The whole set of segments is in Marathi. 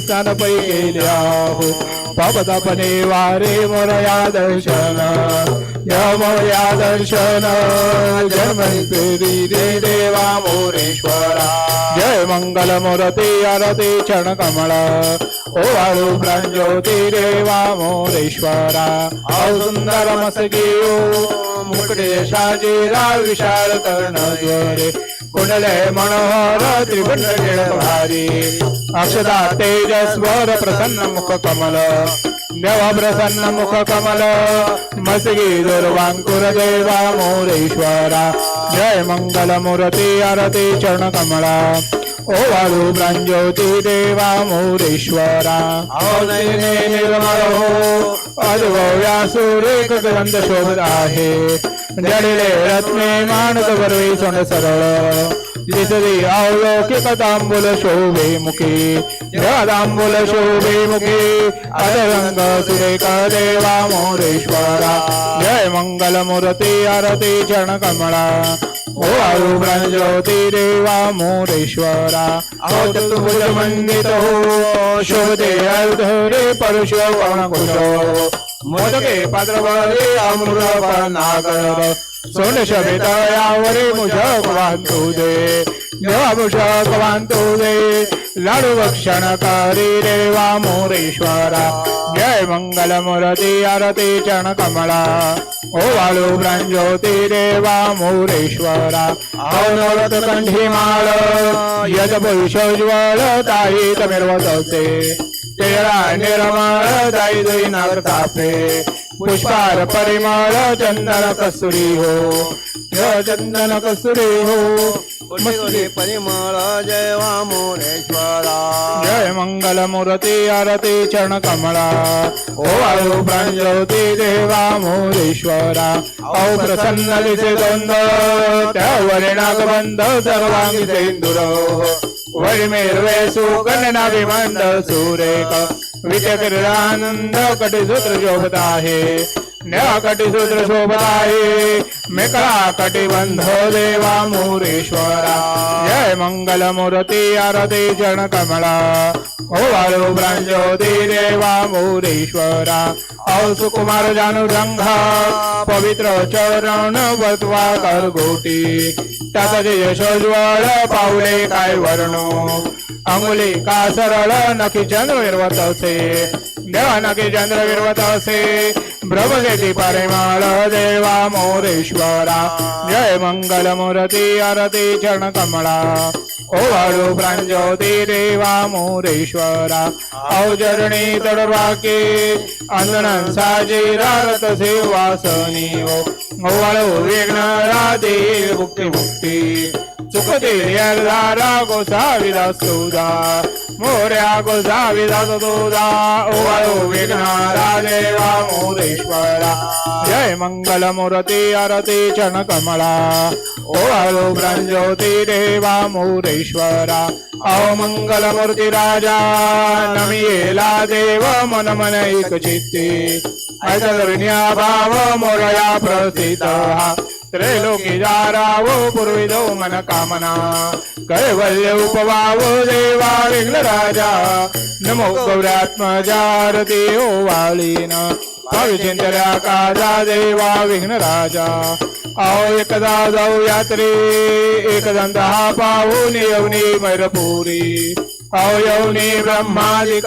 स्थान पै गेल्या हो पापतापने वारे मोरया दर्शन. या मोरया दर्शन. जय जन्मंतरी रे देवा मोरेश्वरा. जय मंगल मोरते आरते क्षण कमळ. ओ वाळू प्रांज्योती देवा मोरेश्वरा. औ सुंदर मसगी ओ. मुकटे शाजीरा विशाल कर्ण कुंडले मनोहर त्रिभुज भारी. अक्षदा तेजस्वर प्रसन्न मुख कमल. देवा प्रसन्न मुख कमल. मसगी दुर्वांकुर देवा मोरेश्वरा. जय मंगल मूर्ती आरती चरण कमला ओ वाळू प्रांज्योती देवा मोरेश्वरा. निर्मळ हो अनुभव्या सुरेख ग्रंथ शोध आहे. जडिले रत्ने मानत बरवे सोन सरळ दिसरी अवलौकिक तांबूल शोभे मुखी तांबूल शोभे मुखी अदरंग सुरेख देवा मोरेश्वरा जय मंगल मूर्ती आरती चरण कमळा ओ आळू ज्योती देवा मोरेश्वरा ओ चतुर्भुज मंडित हो शोभते अर्धरे परशु कुश मोदके पात्रवरे अमृत नागर सोन शबेतयावरे मुझक वांतू दे देवा मुझक वांतू दे लाडू भक्षण करी देवा मोरेश्वरा। जय मंगल मुरती आरती चण कमळा ओ वाळू ज्योती देवा मोरेश्वरा। औनवरत कंठी माळ यद भविष्योज्वल ताई तमिर्वतसे तेरा निर्मळ दाई दुई तापे पुष्पार परिमळ चंदन कसुरी हो. य चंदन कसुरी हो. पुष्पे परिमळ जय वामोरेश्वरा जय मंगल मूर्ती आरती चरण कमळा ओ वाळू प्रांज्योती देवा मोरेश्वरा. औ प्रसन्न दिसे द्वंद त्यावरे नागबंध सर्वांगी सेंदुर वैमेर्वे सुकन्नाभिमंड सुरेख. विचक्रानंद कटिसूत्र शोभत आहे. न्याकटिसूत्र कटिसूत्र शोभत मेकळा कटिबंध देवा मोरेश्वरा। जय मंगल मूर्ती आरती जन कमळा ओ ब्रांज्योती देवा मोरेश्वरा। औ सुकुमार जानू पवित्र चरण वत्वा करगोटी त्यात यशोज्वळ पावले काय वर्णो। अंगुली का सरळ नखी चंद्र विरवत असे। देवा नखी चंद्र विरवत असे। ब्रह्मगेती परिमळ देवा मोरेश्वरा जय मंगल मूर्ती आरती चरण कमळा ओवाळू प्रांजोती देवा मोरेश्वरा औजरणी तडवाके अंजन साजी रारत सेवासनी ओवाळू विघ्नरा देव मुक्ती मुक्ती चुकते यल्लारा गोसाविदास तुझा मोर्या गोसाविदास तुझा ओ विघ्नारा देवा मोरेश्वरा जय मंगल मूर्ती आरती चरण कमळा ओ ब्रह्मज्योती देवा मोरेश्वरा औ मंगल मूर्ती राजा नमियेला देव मन मन एक चित्ती ऐतरण्या भाव मोरया प्रसिद्ध त्रैलोकी जारावो पूर्विदो मन कामना कैवल्य उपवावो देवा विघ्न राजा नमो गौरात्मजारती ओ वालीन अविचिंतल्या काजा देवा विघ्न राजा आओ एकदा जाऊ यात्रे एकदंत हा पाहून येऊनी मैरपुरी आओ यवनी ब्रह्मादिक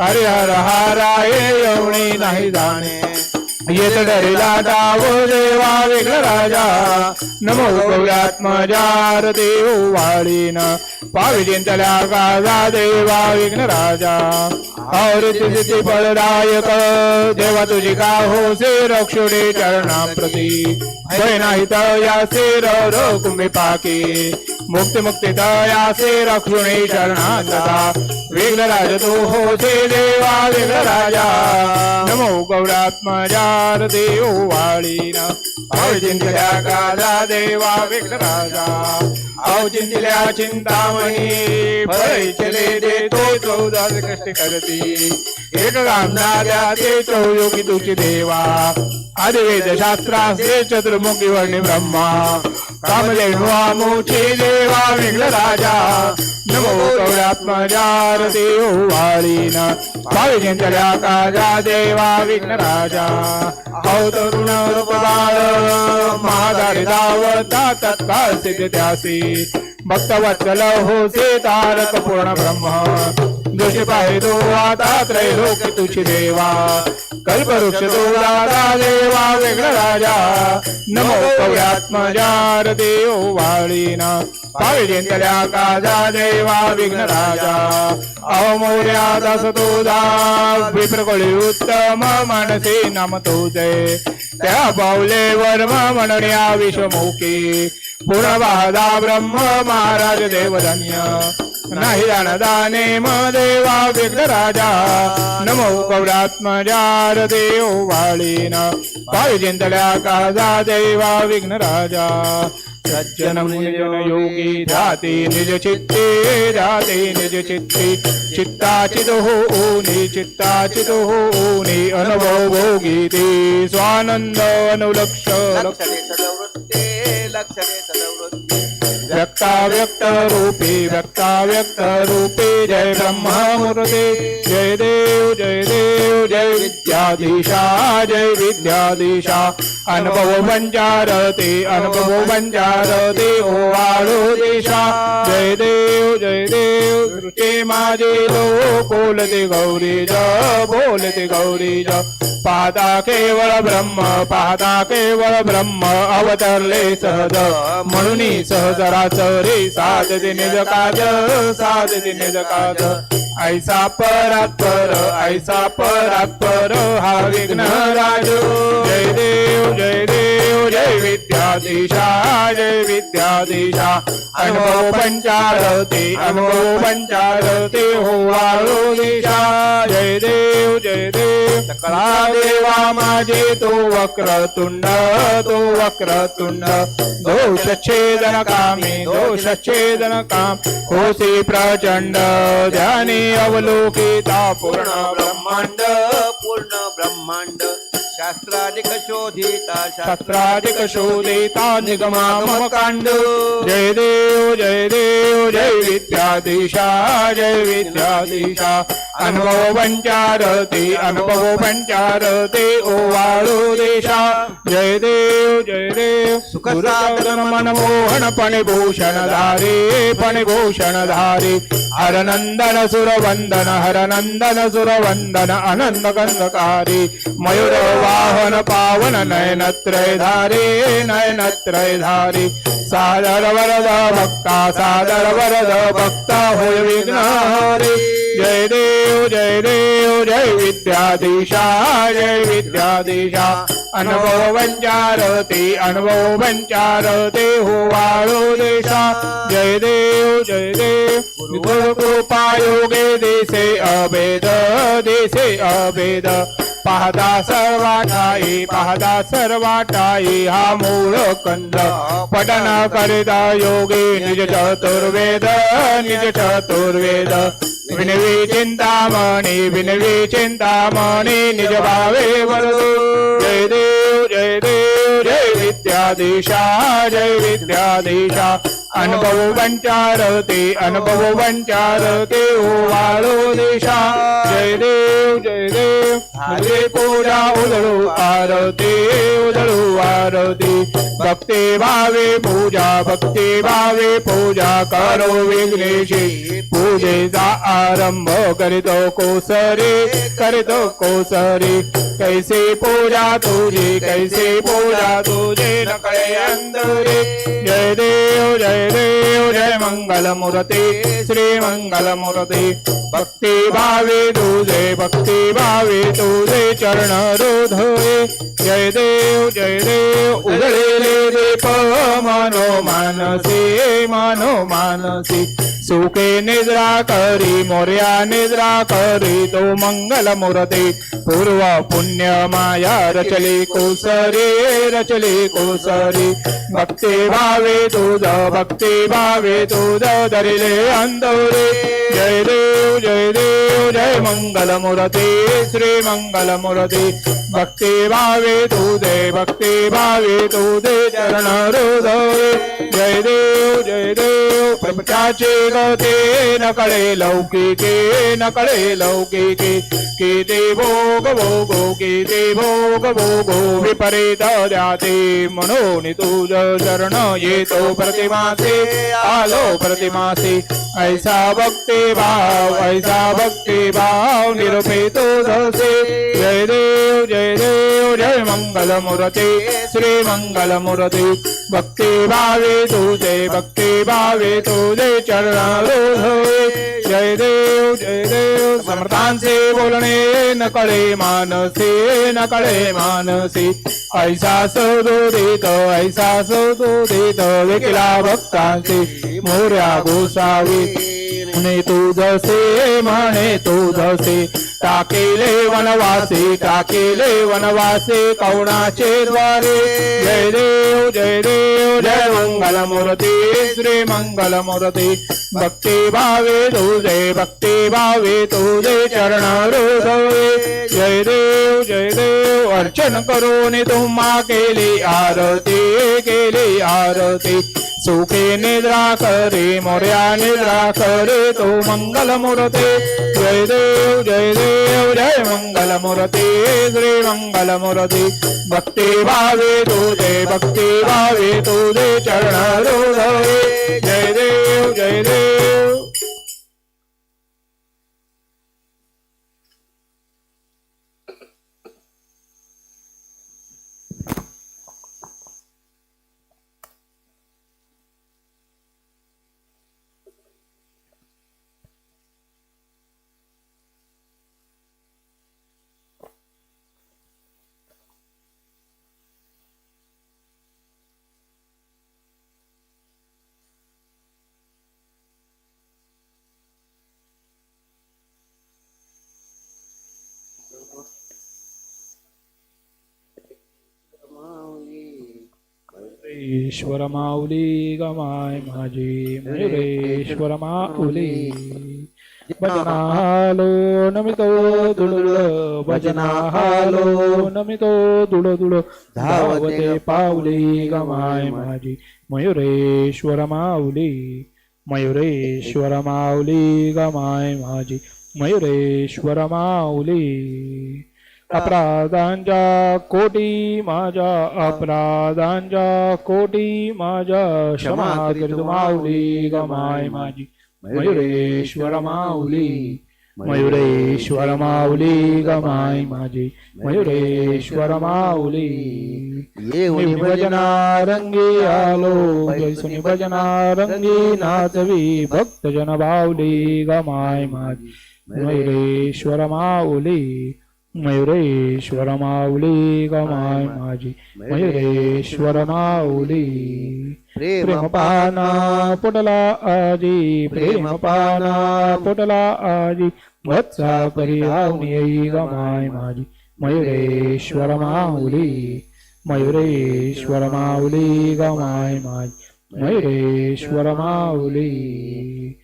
हरिहर हाराये यवनी नाही जाणे येत डरीला डाव देवा विघ्न राजा नमो गौरात्मजार देव वाळीन पावी चिंतल्या गाजा देवा विघ्न राजा और तुझी फलदायक देवा तुझी का हो से रक्षुडे चरणा प्रती भय नाही तर या से रो कुंभी पाके. मुक्ती मुक्ती तया से रक्षुणे चरणा सदा विघ्नराज तो हो से देवा विघ्नराजा। नमो गौरात्मजार देव वाळीना अवचिंतल्या काला देवा विघ्नराजा अवचिंतल्या चिंतामणी फळ देतो चौदा कष्ट करती। एक गामनाद्या ते चौयोगी तुझी देवा। आदिवेद शास्त्रास्ते चतुर्मुखी वर्णि ब्रह्मा। कामधेनु आमुची देवा विघ्नराजा। नमो गौरात्मजार कवळात्मजारती ओवाळीन भावी जयंतल्या काजा देवा विघ्न राजा. औ तरुण रूप बाळ महादारी धावता तत्काळ सिद्ध त्यासी. भक्त भक्तवत्सल हो से तारक पूर्ण ब्रह्म. दोषी पाहिलो आता त्रैलोक तुझी देवा कल्पवृक्ष तो दादा देवा वेगळा राजा नमो कव्यात्मजार देव वाळीना पावे जयंतल्या काजा देवा विघ्न राजा अवमौर्या दास तुझा दा विप्रकोळी उत्तम मानसे नाम तुझे त्या पावले वर्म म्हणण्या विषमुखी पूर्णबाधा ब्रह्म महाराज देवधन्य नाही दाने म देवा विघ्न राजा. नमो गौरात्मजार देव वाळीन. पाय जयंतल्या काजा देवा विघ्न राजा. योगी जाते निज चित्ते जाते निज चित्ते. चित्ताचित होनी चित्ताचित होनी अनुभव भोगी ते स्वानंद अनुलक्ष लक्ष व्यक्ताव्यक्त रूपे व्यक्ताव्यक्त रूपे जय ब्रह्मामूर्ते जय देव जय देव जय विद्याधीशा जय विद्याधीशा। अनुभव पंचारते अनुभव बञ्जारते ओ वाळो देशा। जय देव जय देव दृष्टे माझे लो बोलते गौरी ज बोलते गौरी ज। पादा केवळ ब्रह्म पादा केवळ ब्रह्म अवतरले सहज। म्हणून सहजराच रे साध निज काज साध निज काज. ऐसा परात्पर ऐसा परात्पर हा विघ्न राज. जय देव जय देव जय विद्याधीशा जय विद्याधीशा. अनुभव पंचारते अनुभव पंचारते हो वाळो दिशा जय देव जय देव. सकळा देवा माझे तो वक्रतुंड तो वक्रतुंड. दोष छेदन कामे दोष छेदन काम होसी प्रचंड ध्यानी अवलोकिता पूर्ण ब्रह्मांड पूर्ण ब्रह्मांड शास्त्राधिक शोधिता शास्त्राधिक शोधिता निगमा मम कांड जय देव जय देव जय विद्याधीशा जय विद्याधीशा। अनुभव पंचारते अनुभव पंचारते ओवाळो देशा। जय देव जय देव। सुखसाधन मनमोहन फणिभूषण धारे फणिभूषण धारे हरनंदन सुरवंदन हरनंदन सुरवंदन अनंत गंधकारी मयूर वाहन पावन नयनत्रय धारे नयनत्रय धारे सादर वरद भक्ता सादर वरद भक्ता होय विघ्नहरे जय देव जय देव जय विद्याधीशा। जय विद्याधीशा अनुभव वंचारते अनुभव वंचारते हो वाळो देशा। जय देव जय देव गुरु कृपा योगे देशे अभेद देशे अभेद। पाहता सर्वाठाई पाहता सर्वाठाई हा मूळ कंद। पठन करिता योगी निज चतुर्वेद निज चतुर्वेद। विनवी चिंतामणी विनवी चिंतामणी निज भावे वरदो जय देव जय देव जय विद्याधीशा जय विद्याधीशा अनुभव पंचारते अनुभव पंचारते ओ वाळो देशा जय देव जय देव हरे पूजा उदळू आरती उदळू आरती भक्ती भावे पूजा भक्ती भावे पूजा करो विघ्नेशी पूजेचा आरंभ करीतो कोसरे करीतो कोसरे। कैसे पूजा तुझी कैसे पूजा तुझे नकळे अंधरे जय देव जय देव जय मंगल मूर्ती श्री मंगल मूर्ती। भक्ती भावे तुझे भक्ती भावे तुझे चरण रोधये जय देव जय देव उजळलेले दीप मनो मानसी मनो मानसी। सुखे निद्रा करी मोर्या निद्रा करी तो मंगल मूर्ती. पूर्व पुण्य माया रचली कोसरी रचली कोसरी. भक्ती भावे तुझ भक्ती भावे तुझ धरिले अंदोरे. जय देव जय देव जय मंगल मूर्ती श्री मंगल मूर्ती. भक्ती भावे तू दे भक्ती भावे तू दे चरण हृदय जय देव जय देव प्रपंचाचे गते न कळे लौकिके न कळे लौकिके। दे भोग भोगो दे भोग भोगो विपरीत द्याते म्हणून तुझ चरण येतो प्रतिमासे आलो प्रतिमासे। ऐसा भक्ती भाव ऐसा भक्ती भाव निरुपे तो धसे जय देव जय देव जय मंगल मूर्ती श्री मंगल मुरती भक्ती भावे तुझे भक्ती भावे तुझे चरण हृदय जय देव जय देव समर्थांचे बोलणे न कळे मानसे न कळे मानसे। ऐसा सदोदित ऐसा सदोदित विकला भक्तांचे मोर्या गोसावी। म्हणे तू जसे म्हणे तू जसे। टाकेले वनवासी टाकेले वनवासी कौणाचे द्वारे. जय देव जय देव जय मंगल मूर्ती श्री मंगल मूर्ती भक्ती भावे तुझे भक्ती भावे तुझे चरण जय देव जय देव अर्चन करून तुम्हा केली आरती केली आरती. सुखे निद्रा करे मोर्या निद्रा करे तो मंगल मूर्ती जय देव जय देव जय मंगल मूर्ती श्री मंगल मूर्ती भक्ती भावे तुझे भक्ती भावे तुझे चरण रोधवे जय देव जय देव. ईश्वर माऊली गमाय माझी मयुरेश्वर माऊली भजनालो नमितो दुडुड भजनालो नमितो दुड दुड धावते पाऊली गमाय माझी मयुरेश्वर माऊली मयुरेश्वर माऊली गमाय माझी मयुरेश्वर माऊली अपराधांच्या कोटी माझ्या अपराधांच्या कोटी माझ्या क्षमा करीत माऊली गमाय माझी. मयुरेश्वर माऊली मयुरेश्वर माऊली गमाय माझी. मयुरेश्वर माऊली. येऊन भजना रंगी आलो जैसुनी भजना रंगी नाचवी भक्त जन बावली गमाय माझी. मयुरेश्वर माऊली मयुरेश्वर माऊली गमाय माझी मयुरेश्वर माऊली. प्रेम पाना. पुटला आजी. प्रेम पाना. पुटला आजी. वत्सा येई गमाय माझी मयुरेश्वर माऊली. मयुरेश्वर माऊली गमाय माझी मयुरेश्वर माऊली.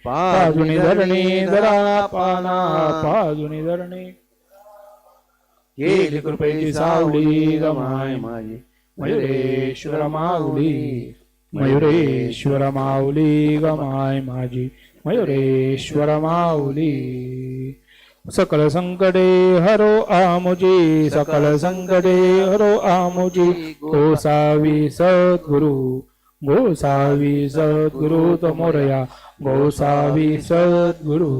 पाजुनी धरणी धरा पाना. पाजुनी धरणी येईल कृपेची सावली गमाय माझी मयुरेश्वर माऊली मयुरेश्वर माऊली गमाय माझी मयुरेश्वर माऊली सकल संकटे हरो आमुजी सकल संकटे हरो आमुजी गोसावी सद्गुरु गोसावी सद्गुरु तो गोसावी सद्गुरु।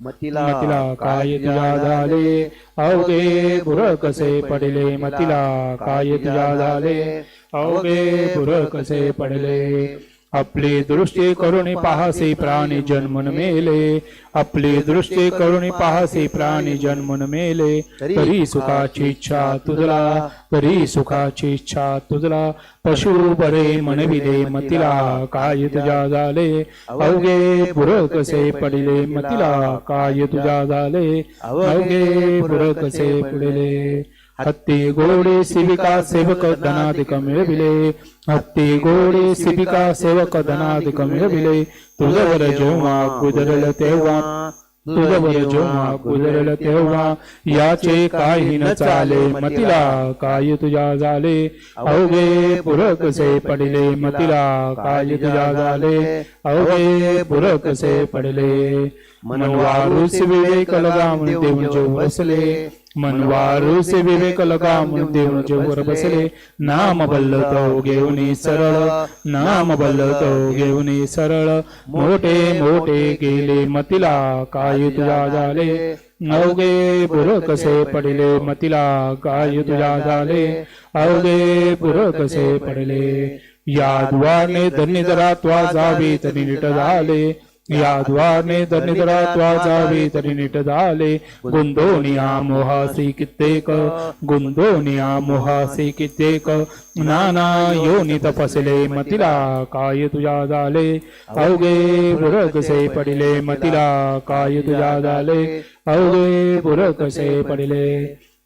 मतिला मतिला काय तुझ्या झाले अवघे बुर कसे पडले मतिला काय तुझ्या झाले अवघे बुर कसे पडले। आपली दृष्टी करुणी पाहसे प्राणी जन्मन मेले. आपली दृष्टी करुणी पाहसे प्राणी जन्मन मेले. तरी सुखाची इच्छा तुझला तरी सुखाची इच्छा तुझला. पशु बरे मनविले मतिला काय तुझ्या झाले? अवघे पुर कसे पडिले मतिला काय तुझ्या झाले? अवघे पुर कसे पडिले. हत्ती गोडे सेविका सेवक धनाधिक मिळविले हत्ती गोडे सेविका सेवक धनाधिक मिळविले तुझवर जेव्हा गुजरल तेव्हा तुझवर जेव्हा गुजरल तेव्हा याचे काही न चाले मतिला काय तुझ्या झाले अवघे पुरकसे पडले मतिला काय तुझ्या झाले अवघे पुरकसे पडले बसले मनवारूस विवेक लगा म्हणून देऊन जेवर बसले नाम बल्लतो घेऊन सरळ। नाम बल्लतो घेऊन सरळ। मोठे मोठे गेले मतिला काय तुझ्या झाले। अवघे पुर कसे पडले मतिला काय तुझ्या झाले। अवघे पुर कसे पडले। या द्वारने धन्यधरा त्वा जावे तरी नीट झाले। या द्वारने धन्यधरा त्वा जावे तरी नीट झाले. गुंदोनिया मोहासी कित्येक गुंदोनिया मोहासी कित्येक. नाना योनी तपसले मतिला काय तुझ्या झाले अवघे पुर कसे पडिले मतिला काय तुझ्या झाले अवघे बुर कसे पडिले.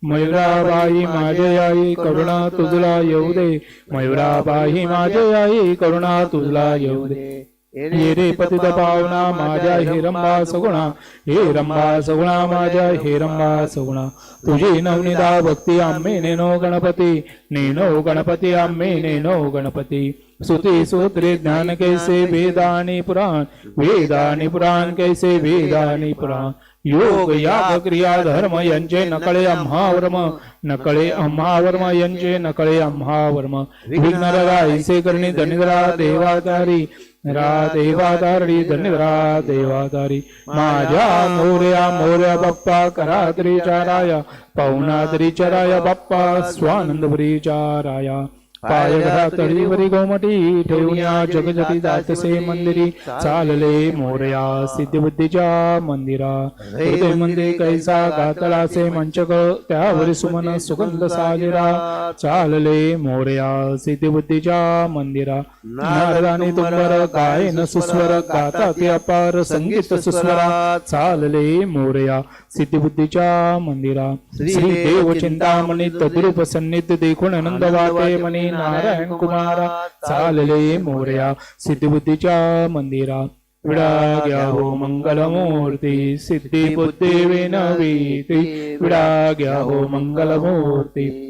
मयुराबाई माझे आई करुणा तुझला येऊ दे. मयुराबाई माझे आई करुणा तुझला येऊ दे. ये रे पतित पावना माझ्या हे रंबा सगुणा. हे रंबा सगुणा माझ्या हे रंबा सगुणा. तुझी नवनिदा भक्ती आम्ही नेनो गणपती. नेनो गणपती आम्ही नेनो गणपती. सुती सूत्रे ज्ञान कैसे वेदानी पुराण. वेदानी पुराण कैसे वेदानी पुराण. योग याग क्रिया धर्म यांचे नकळे आम्हावर्म नकळे आम्हावर्म यांचे नकळे आम्हावर्म विघ्नरा ऐसे करणे धनिद्रा देवादारी रा देवादारी धन्यरा देवादारी माझ्या मोर्या मोर्या बाप्पा करा त्रिचाराया पाहुणा त्रिचराया बाप्पा स्वानंद चाराया. पाय घरा तळीवरी गोमटी ठेवण्या जगजती जातसे मंदिरी चालले मोरया सिद्धिबुद्धीच्या मंदिरा. हृदय मंदिर कैसा गातलासे मंचक त्यावर सुमन सुगंध साजरा. चालले मोरया सिद्धिबुद्धीच्या मंदिरा. नारदाने तुंबर गायन सुस्वर गाता ते अपार संगीत सुस्वरा. चालले मोरया सिद्धिबुद्धीच्या मंदिरा. श्री देव चिंतामणी तद्रूप सन्निध देखून आनंद वाटे मनी. नारायण कुमारा चालले मोर्या सिद्धबुद्धीच्या मंदिरा. विडा घ्या हो मंगलमूर्ती सिद्धी बुद्धी विनवीती. विडाग्या हो मंगलमूर्ती.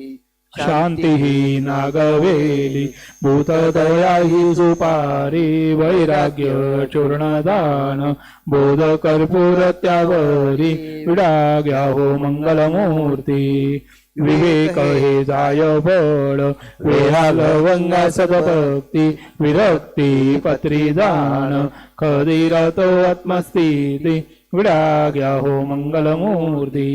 शांती ही नागवेली भूतदया ही सुपारी वैराग्य चूर्णदान बोध कर्पूर त्यावरी. विडा घ्या हो मंगलमूर्ती. विवेक हे जाय बळ वेहाल वंगा सदभक्ती विरक्ती पत्रीदान खदिरतो आत्मस्थिती विडा घ्या हो मंगलमूर्ती.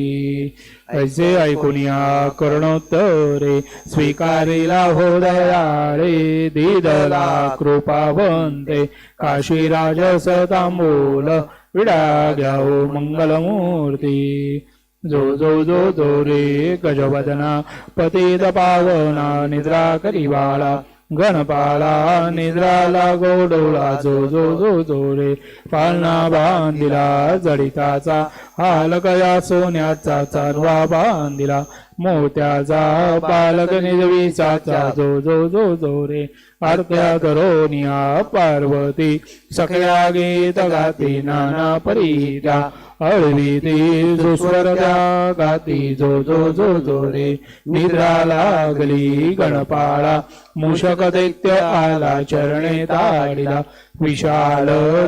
ऐसे ऐकुनिया करुणोत्तरे स्वीकारिला हो दयाळे दिदला कृपावंते काशीराज सतांबूल विडा घ्या हो मंगलमूर्ती. जो जो जो जो रे गजवदना पतित पावना निद्रा करिवाळा गणपाला निद्राला गोडोळा जो जो जो जो रे पालना बांधिला जडिताचा हालकया सोन्याचा चारवा बांधिला मोत्याचा बालक निजवीचा जो जो जो जो रे आरत्या करोनिया पार्वती सकया गीत गाती नाना परीता अळवी ती सुस्वर गाती जो जो जो जो रे निद्रा लागली गणपाळा. मूषक दैत्य आला चरणे ताडिला. विशाल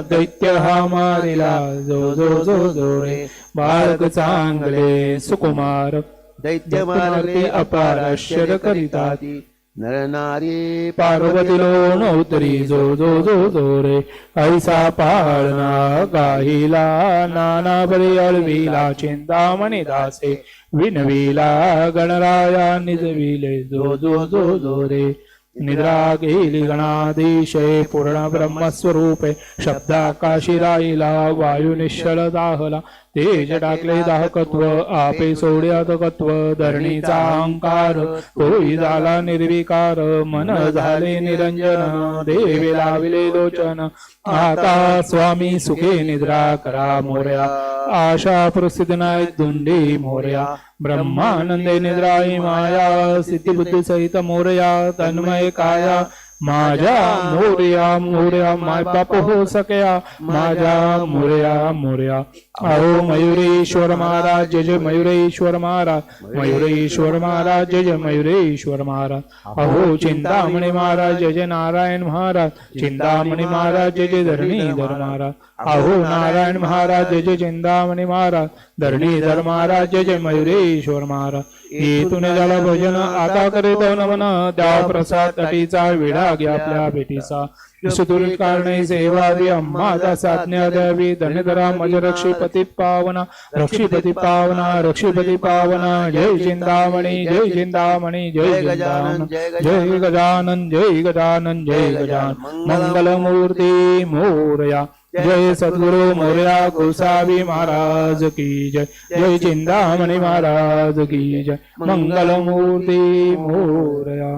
दैत्य हा मारिला जो जो जो जो रे बालक चांगले सुकुमार. दैत्य मारले अपार करिता ती नर नारी पार्वतीलो नवतरी जो जो जो जो रे. ऐसा पाळना गाहिला नाना बरे अळविला चिंतामणी दासे. विनविला गणराया निजविले जो जो जो जो रे. निद्रा गेली गणाधीशे पूर्ण ब्रह्मस्वरूपे. शब्दाकाशी राहिला वायू निश्चल दाहला. तेज टाकले दाहकत्व आपे सोड्यातकत्व धरणीचा अहंकार होई झाला निर्विकार मन झाले निरंजन देवे लाविले लोचन. आता स्वामी सुखे निद्रा करा मोर्या. आशा प्रसिद्ध नाय दुंडी मोर्या. ब्रह्मानंदे निद्राई माया सिद्धी बुद्धी सहित मोर्या. तन्मय काया. माझ्या मोर्या मोर्या माय बाप हो सकया माझ्या मोर्या मोर्या. अहो मयुरेश्वर महाराज जय जय मयुरेश्वर महाराज मयुरेश्वर महाराज जय जय मयुरेश्वर महाराज. अहो चिंतामणी महाराज जय जय नारायण महाराज चिंतामणी महाराज जय जय धरणीधर महाराज. अहो नारायण महाराज जय जय चिंतामणी महाराज धरणीधर महाराज जय जय मयुरेश्वर महाराज. येथून झाला भजन आता करीत नमन द्या प्रसाद अटीचा विडा घ्या आपल्या भेटीचा. सुदूर कारणे सेवा दे अम्मा साज्ञा द्यावी धन्यधरा मज रक्षीपती पावना रक्षीपती पावना रक्षीपती पावना जय चिंतामणी जय चिंतामणी जय गजानन जय गजानन जय गजानन जय गजानन मंगलमूर्ती मोरया। जय सद्गुरु मोरया गोसावी महाराज की जय। जय चिंतामणी महाराज की जय। मंगलमूर्ती मोरया।